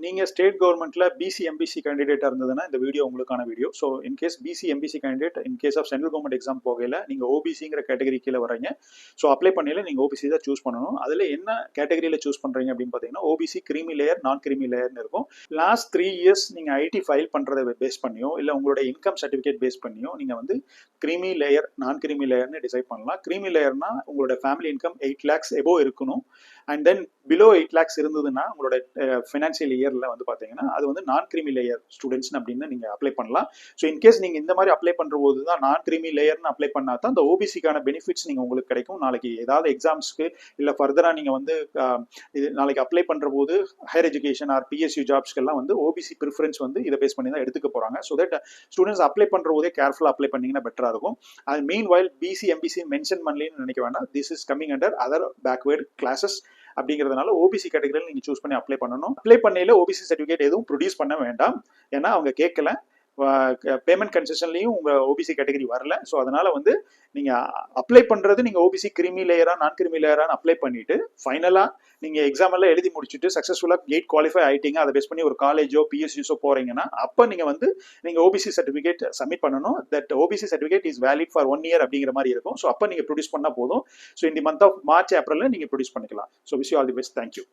நீங்கள் ஸ்டேட் கவர்மெண்ட்டில் BC MBC கேண்டிடேட்டாக இருந்ததுன்னா இந்த வீடியோ உங்களுக்கான video so in case BC MBC candidate in case of central government exam போகையில் நீங்கள் ஓபிசிங்கிற கேட்டகரி கீழே வரீங்க. ஸோ அப்ளை பண்ணையில் நீங்கள் ஓபிசி தான் சூஸ் பண்ணணும். அதில் என்ன கேட்டகரியில் சூஸ் பண்ணுறீங்க அப்படின்னு பார்த்தீங்கன்னா OBC creamy layer non creamy லேயர்னு இருக்கும். லாஸ்ட் த்ரீ இயர்ஸ் நீங்கள் ஐடி ஃபைல் பண்ணுறதை பேஸ் பண்ணியோ இல்லை உங்களோட இன்கம் சர்டிஃபிகேட் பேஸ் பண்ணியோ நீங்கள் வந்து கிரீமி லேயர் நான் கிரீமி லேயர்னு டிசைட் பண்ணலாம். கிரீமி லேயர்னா உங்களோட family income eight lakhs above இருக்கணும். And then below eight lakhs இருந்ததுன்னா உங்களோட ஃபினான்ஷியல் eh, இயரில் வந்து பார்த்தீங்கன்னா அது வந்து நான் கிரிமி லேயர் ஸ்டூடெண்ட்ஸ் அப்படின்னு நீங்கள் அப்ளை பண்ணலாம். ஸோ இன்கேஸ் நீங்கள் இந்த மாதிரி அப்ளை பண்ணுற போது தான் நான் கிரிமி லேயர்னு அப்ளை பண்ணா தான் அந்த ஓபிசிக்கான பெனிஃபிட்ஸ் நீங்கள் உங்களுக்கு கிடைக்கும். நாளைக்கு ஏதாவது எக்ஸாம்ஸ்க்கு இல்லை ஃபர்தராக நீங்கள் வந்து இது நாளைக்கு அப்ளை பண்ணுற போது ஹையர் எஜுகேஷன் ஆர் பிஎஸ்யூ ஜாப்ஸ்க்கெல்லாம் வந்து ஓபிசி ப்ரிஃபரன்ஸ் வந்து இதை பேஸ் பண்ணி தான் எடுத்துக்க போகிறாங்க ஸோ தட் ஸ்டூடெண்ட்ஸ் அப்ளை பண்ணுற போதே கேர்ஃபுல்லாக அப்ளை பண்ணிங்கன்னா பெட்டராக இருக்கும். அது meanwhile BC MBC mention பண்ணலன்னு நினைக்க வேண்டாம். This is coming under other backward classes அப்படிங்கிறதுனால ஓபிசி கேட்டகரியில் நீங்கள் சூஸ் பண்ணி அப்ளை பண்ணணும். அப்ளை பண்ணையில் ஓபிசி சர்டிஃபிகேட் எதுவும் ப்ரொடியூஸ் பண்ண வேண்டாம். ஏன்னா அவங்க கேட்கல பேமெண்ட் கன்செஷன்லையும் உங்கள் ஓபிசி கேட்டகரி வரல. ஸோ அதனால் வந்து நீங்கள் அப்ளை பண்ணுறது நீங்கள் ஓபிசி கிரிமி லேயரா நான் கிரிமி லேயரான்னு அப்ளை பண்ணிவிட்டு ஃபைனலாக நீங்கள் எக்ஸாம் எல்லாம் எழுதி முடிச்சுட்டு சக்ஸஸ்ஃபுல்லாக கேட் குவாலிஃபை ஆகிட்டீங்க அதை பேஸ் பண்ணி ஒரு காலேஜோ பிஎஸ்யூஸோ போகிறீங்கன்னா அப்போ நீங்கள் வந்து நீங்கள் ஓபிசி சர்டிஃபிகேட் சப்மிட் பண்ணணும். That OBC certificate is valid for one year அப்படிங்கிற மாதிரி இருக்கும். ஸோ அப்போ நீங்கள் ப்ரொடியூஸ் பண்ணால் போதும். ஸோ இந்த மந்த் ஆஃப் மார்ச் ஏப்ரலில் நீங்கள் ப்ரொடியூஸ் பண்ணிக்கலாம். So wish all the best thank you